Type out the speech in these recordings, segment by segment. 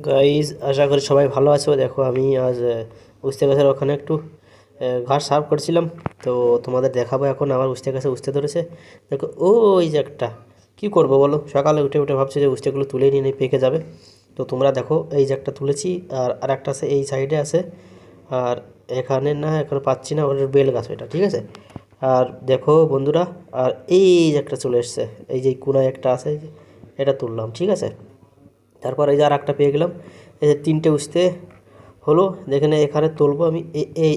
Guys আশা করি সবাই ভালো আছো। দেখো, আমি আজ উস্তে গাছের ওখানে একটু ঘাস সাফ করছিলাম। তো তোমাদের দেখাবো এখন, আমার উস্তে গাছে, উস্তে ধরেছে। দেখো ও ওই যে একটা, কী করব বলো? সকালে উঠে উঠে ভাবছি যে উস্তেগুলো তুলে নিয়ে পেকে যাবে। তো তোমরা দেখো, এই যে একটা তুলেছি, আর আর একটা আছে এই সাইডে আছে। আর এখানে না, এখন পাচ্ছি না ওটার বেল গাছ ওইটা, ঠিক আছে? আর দেখো বন্ধুরা, আর এই যে একটা চলে এসছে, এই যে কোনায় একটা আছে, এটা তুললাম, ঠিক আছে? তারপর এই যে আর একটা পেয়ে গেলাম। এই যে তিনটে উঠতে হলো। যেখানে এখানে তুলবো আমি। এই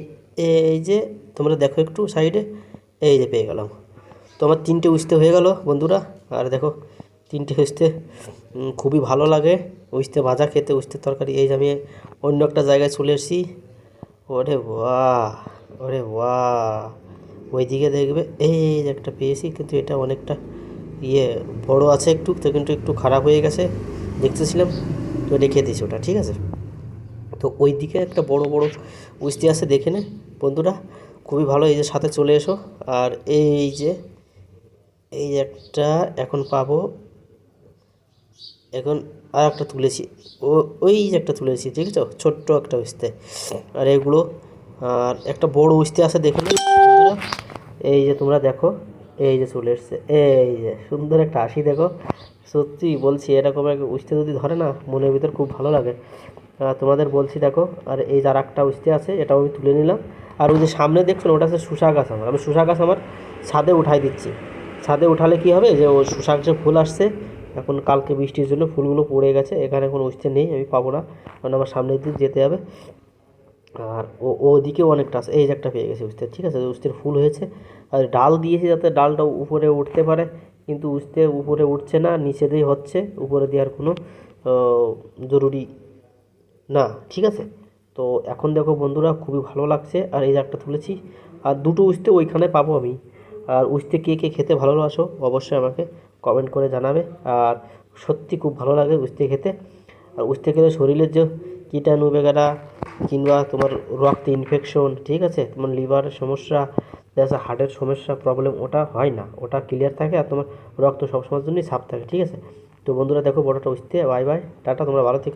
এই যে তোমরা দেখো একটু সাইডে। এই যে পেয়ে গেলাম। তো আমার তিনটে উঠতে হয়ে গেল বন্ধুরা। আর দেখো, তিনটে উঠতে খুবই ভালো লাগে। উঠতে ভাজা খেতে উঠতে তরকারি। এই যে আমি অন্য একটা জায়গায় চলে এসেছি। ওরে বাহ ওরে বাহ। ওইদিকে দেখবে, এই একটা পেয়েছি। কিন্তু এটা অনেকটা ইয়ে বড় আছে একটু। তো কিন্তু একটু খারাপ হয়ে গেছে। দেখতেছিলাম, তো রেখে দিয়েছি ওটা, ঠিক আছে? তো ওই দিকে একটা বড় বড় উস্তি আছে, দেখে নে। বন্ধুরা, খুবই ভালো, এই যে সাথে চলে এসো। আর এই যে, এই একটা এখন পাবো, এখন আর একটা তুলেছি। ও, ওই যে একটা তুলেছি ঠিক আছে ছোট্ট একটা উস্তে আর এগুলো, আর একটা বড় উস্তে আছে, দেখে বন্ধুরা। এই যে তোমরা দেখো, এই যে চলে এসছে। এই যে, সুন্দর একটা হাসি, দেখো। সত্যি বলছি এরকম এক উস্তে যদি ধরে না মনের ভিতর খুব ভালো লাগে। তোমাদের বলছি দেখো আর এই যার একটা উস্তে আছে এটাও আমি তুলে নিলাম। আর ওই যে সামনে দেখছ না, ওটা হচ্ছে শুষা গাছ আমার। আমি শুষা গাছ আমার ছাদে উঠাই দিচ্ছি। ছাদে উঠালে কি হবে? যে ও শুষা গাছে ফুল আসছে এখন কালকে বৃষ্টির জন্য ফুলগুলো পড়ে গেছে এখানে এখন উঠতে নেই আমি পাবো না। কারণ আমার সামনের দিক যেতে হবে। আর ও ওদিকেও অনেকটা আছে। এই যে একটা পেয়ে গেছে উস্তে ঠিক আছে? উস্তের ফুল হয়েছে। আর ডাল দিয়েছি যাতে ডালটা উপরে উঠতে পারে। কিন্তু উস্তে উপরে উঠছে না নিচে দিয়ে হচ্ছে, উপরে দেওয়ার কোনো জরুরি না, ঠিক আছে? তো এখন দেখো বন্ধুরা, খুবই ভালো লাগছে, আর এই একটা তুলেছি। আর দুটো উস্তে ওইখানে পাবো আমি। আর উস্তে কে কে খেতে ভালোবাসো, অবশ্যই আমাকে কমেন্ট করে জানাবে। আর সত্যি খুব ভালো লাগে উস্তে খেতে। আর উস্তে খেলে শরীরের যে কীটাণু বেগারা কিংবা তোমার রক্তে ইনফেকশন ঠিক আছে? তোমার লিভারের সমস্যা দেখা হার্টের সমস্যা প্রবলেম ওটা হয় না। ওটা ক্লিয়ার থাকে আর তোমার রক্ত সবসময়ের জন্যই সাফ থাকে, ঠিক আছে? তো বন্ধুরা দেখো, বড়টা উঠতে বাই বাই টাটা, তোমরা ভালো থেকে।